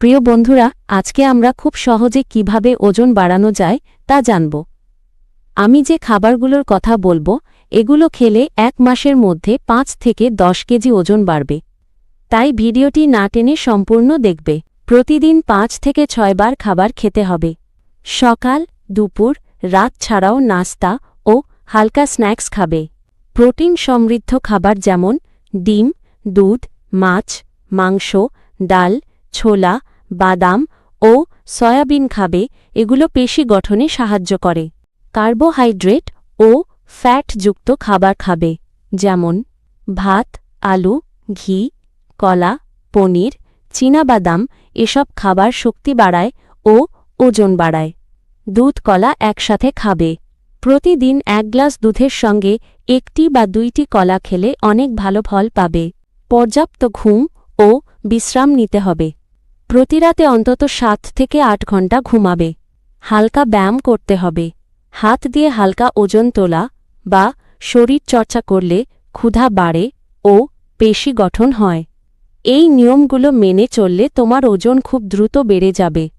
প্রিয় বন্ধুরা, আজকে আমরা খুব সহজে কীভাবে ওজন বাড়ানো যায় তা জানব। আমি যে খাবারগুলোর কথা বলব, এগুলো খেলে এক মাসের মধ্যে পাঁচ থেকে দশ কেজি ওজন বাড়বে। তাই ভিডিওটি না টেনে সম্পূর্ণ দেখবে। প্রতিদিন পাঁচ থেকে ছয়বার খাবার খেতে হবে। সকাল, দুপুর, রাত ছাড়াও নাস্তা ও হালকা স্ন্যাক্স খাবে। প্রোটিন সমৃদ্ধ খাবার যেমন ডিম, দুধ, মাছ, মাংস, ডাল, ছোলা বাদাম ও সয়াবিন খাবে, এগুলো পেশি গঠনে সাহায্য করে। কার্বোহাইড্রেট ও ফ্যাটযুক্ত খাবার খাবে, যেমন ভাত, আলু, ঘি, কলা, পনির, চীনাবাদাম, এসব খাবার শক্তি বাড়ায় ও ওজন বাড়ায়। দুধ কলা একসাথে খাবে। প্রতিদিন এক গ্লাস দুধের সঙ্গে একটি বা দুইটি কলা খেলে অনেক ভালো ফল পাবে। পর্যাপ্ত ঘুম ও বিশ্রাম নিতে হবে। প্রতিরাতে অন্তত সাত থেকে আট ঘণ্টা ঘুমাবে। হালকা ব্যায়াম করতে হবে। হাত দিয়ে হালকা ওজন তোলা বা শরীর চর্চা করলে ক্ষুধা বাড়ে ও পেশি গঠন হয়। এই নিয়মগুলো মেনে চললে তোমার ওজন খুব দ্রুত বেড়ে যাবে।